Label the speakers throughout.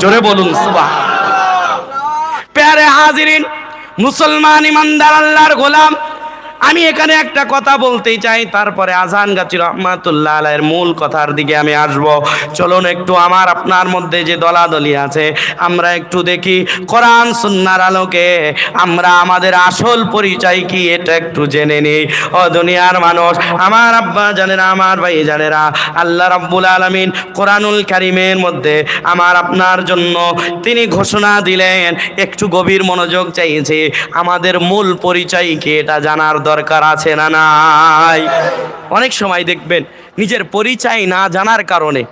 Speaker 1: জোরে বলুন সুবাহ প্যারে হাজিরিন মুসলমান ইমানদার আল্লাহর গোলাম আমি এখানে একটা কথা বলতে চাই, তারপরে আজান গাছি রহমাতুল্লাহ আলাইয়ের মূল কথার দিকে আমি আসব। চলুন একটু আমার আপনার মধ্যে যে দলাদলি আছে, আমরা একটু দেখি কোরআন সুন্নার আলোকে আমরা আমাদের আসল পরিচয় কি, এটা একটু জেনে নিই। ও দুনিয়ার মানুষ, আমার আব্বা জানেরা, আমার ভাই জানেরা, আল্লাহ রাব্বুল আলামিন কোরআনুল কারিমের মধ্যে আমার আপনার জন্য তিনি ঘোষণা দিলেন, একটু গভীর মনোযোগ চাইছে, আমাদের মূল পরিচয় কি, এটা জানার দরকার আছে না নাই? অনেক সময় দেখবেন, নিজের পরিচয় না জানার কারণে,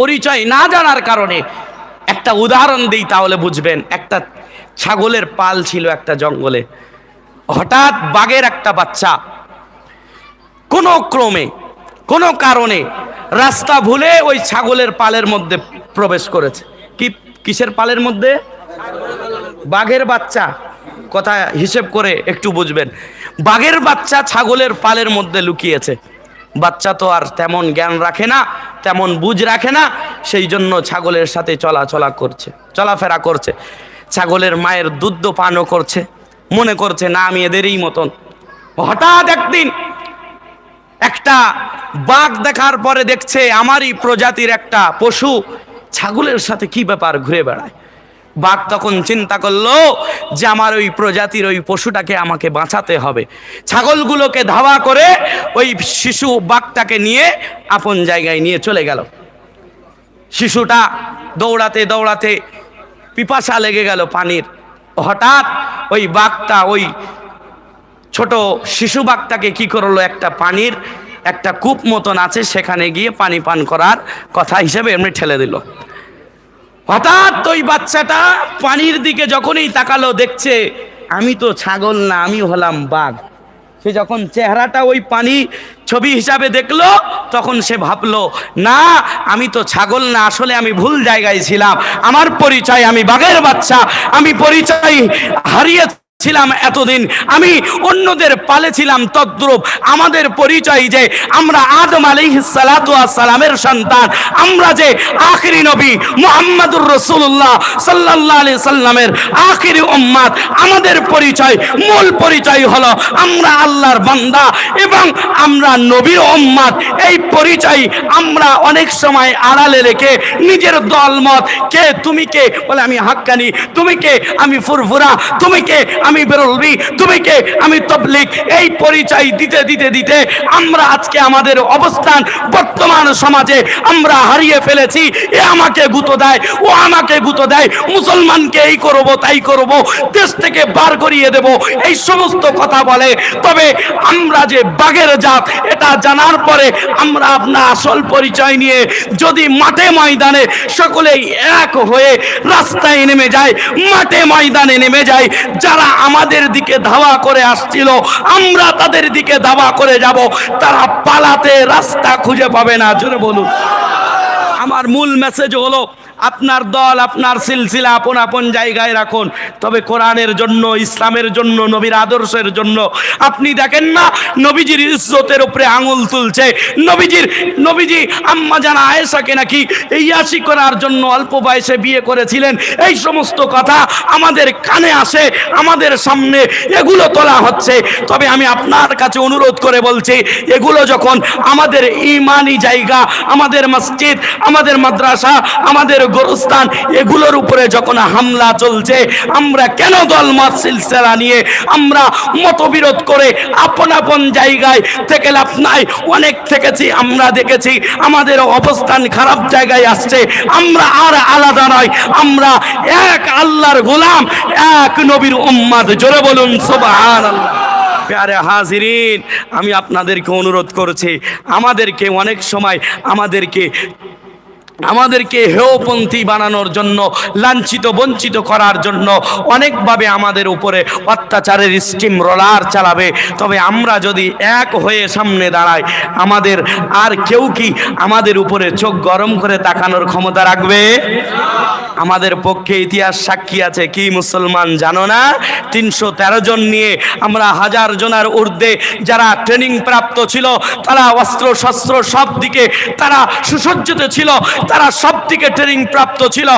Speaker 1: পরিচয় না জানার কারণে একটা উদাহরণ দিই তাহলে বুঝবেন। একটা ছাগলের পাল ছিল একটা জঙ্গলে। হঠাৎ বাঘের একটা বাচ্চা কোনো ক্রমে, কোনো কারণে রাস্তা ভুলে ওই ছাগলের পালের মধ্যে প্রবেশ করেছে। কি, কিসের পালের মধ্যে? বাঘের বাচ্চা। কথা হিসেব করে একটু বুঝবেন। বাঘের বাচ্চা ছাগলের পালের মধ্যে লুকিয়েছে। বাচ্চা তো আর তেমন জ্ঞান রাখে না, তেমন বুঝ রাখে না, সেই জন্য ছাগলের সাথে চলাচলা করছে, চলাফেরা করছে। ছাগলের মায়ের দুধ পানও করছে, মনে করছে, না, আমি এদেরই মতন। হঠাৎ একদিন একটা বাঘ দেখার পরে দেখছে, আমারই প্রজাতির একটা পশু। ছাগলের সাথে কি ব্যাপার ঘুরে বেড়ায়? বাঘ তখন চিন্তা করল যে আমার ওই প্রজাতির ওই পশুটাকে আমাকে বাঁচাতে হবে। ছাগলগুলোকে ধাওয়া করে ওই শিশু বাঘটাকে নিয়ে আপন জায়গায় নিয়ে চলে গেল। শিশুটা দৌড়াতে দৌড়াতে পিপাসা লেগে গেল পানির। হঠাৎ ওই বাঘটা, ওই ছোট শিশু বাঘটাকে কি করল? একটা পানির, একটা কূপ মতন আছে, সেখানে গিয়ে পানি পান করার কথা হিসেবে এমনি ঠেলে দিল। হঠাৎ ওই বাচ্চাটা পানির দিকে যখনই তাকালো, দেখছে, আমি তো ছাগল না, আমি হলাম বাঘ। সে যখন চেহারাটা ওই পানি ছবি হিসাবে দেখল, তখন সে ভাবলো, না, আমি তো ছাগল না, আসলে আমি ভুল জায়গায় ছিলাম। আমার পরিচয়, আমি বাঘের বাচ্চা, আমি পরিচয় হারিয়ে ছিলাম এতদিন। আমি অন্যদের পালে ছিলাম তদ্রুপ। আমাদের পরিচয় যে আমরা আদম সালামের সন্তান। আমরা যে আখিরি নবী মুহাম্মাদুর রসুল্লাহ সাল্লাল্লাহু আলি সাল্লামের আখিরি উম্মাদ। আমাদের পরিচয়, মূল পরিচয় হলো আমরা আল্লাহর বান্দা এবং আমরা নবীর উম্মাদ। এই পরিচয় আমরা অনেক সময় আড়ালে রেখে নিজের দলমত কে তুমি কে বলে আমি হাক্কানি, তুমি কে আমি ফুরফুরা, তুমি কে আমি বেরলবি, তুমি কে আমি তবলিক এই পরিচয় দিতে দিতে দিতে আমরা আজকে আমাদের অবস্থান বর্তমান সমাজে আমরা হারিয়ে ফেলেছি। এ আমাকে গুঁতো দেয়, ও আমাকে গুঁতো দেয়, মুসলমানকে এই করব, তাই করব, দেশ থেকে বার করিয়ে দেব, এই সমস্ত কথা বলে। তবে আমরা যে বাঘের জাত, এটা জানার পরে আমরা আপনার আসল পরিচয় নিয়ে যদি মাঠে ময়দানে সকলেই এক হয়ে রাস্তায় নেমে যায়, মাঠে ময়দানে নেমে যায়, যারা আমাদের দিকে ধাওয়া করে আসছিল, আমরা তাদের দিকে ধাওয়া করে যাব, তারা পালাতে রাস্তা খুঁজে পাবে না। জোরে বলুন। আমার মূল মেসেজ হলো আপনার দল, আপনার সিলসিলা আপন আপন জায়গায় রাখুন। তবে কোরআনের জন্য, ইসলামের জন্য, নবীর আদর্শের জন্য আপনি দেখেন না, নবীজির ইজ্জতের উপরে আঙুল তুলছে। নবীজির, নবীজি আম্মা জানা আয়েশাকে নাকি ইয়াসি করার জন্য অল্প বয়সে বিয়ে করেছিলেন। এই সমস্ত কথা আমাদের কানে আসে, আমাদের সামনে এগুলো তোলা হচ্ছে। তবে আমি আপনার কাছে অনুরোধ করে বলছি, এগুলো যখন আমাদের ইমানি জায়গা, আমাদের মসজিদ, আমাদের মাদ্রাসা, আমাদের গোরস্থান, এগুলোর উপরে যখন হামলা চলছে, আমরা কেন দল মত সিলসিলা নিয়ে, আমরা মতবিরোধ করে আপন আপন জায়গায় থেকে লাভ নাই, অনেক থেকেছি, আমরা দেখেছি আমাদের অবস্থান খারাপ জায়গায় আসছে, আমরা আর আলাদা নয়, আমরা এক আল্লাহর গোলাম, এক নবীর উম্মাদ, জোরে বলুন, সুবহানাল্লাহ। প্যারে হাজিরিন, আমি আপনাদেরকে অনুরোধ করছি, আমাদেরকে অনেক সময় আমাদেরকে আমাদেরকে হেয়পন্থী বানানোর জন্য, লাঞ্ছিত, বঞ্চিত করার জন্য অনেকভাবে আমাদের উপরে অত্যাচারের স্টিম রোলার চালাবে। তবে আমরা যদি এক হয়ে সামনে দাঁড়াই, আমাদের আর কেউ কি আমাদের উপরে চোখ গরম করে তাকানোর ক্ষমতা রাখবে? আমাদের পক্ষে ইতিহাস সাক্ষী আছে, কি মুসলমান জানো না? তিনশো তেরো জন নিয়ে আমরা হাজার জনের ঊর্ধ্বে যারা ট্রেনিং প্রাপ্ত ছিল, তারা অস্ত্র শস্ত্র সব দিকে তারা সুসজ্জিত ছিল। তারা সব থেকে ট্রেনিং প্রাপ্ত ছিল।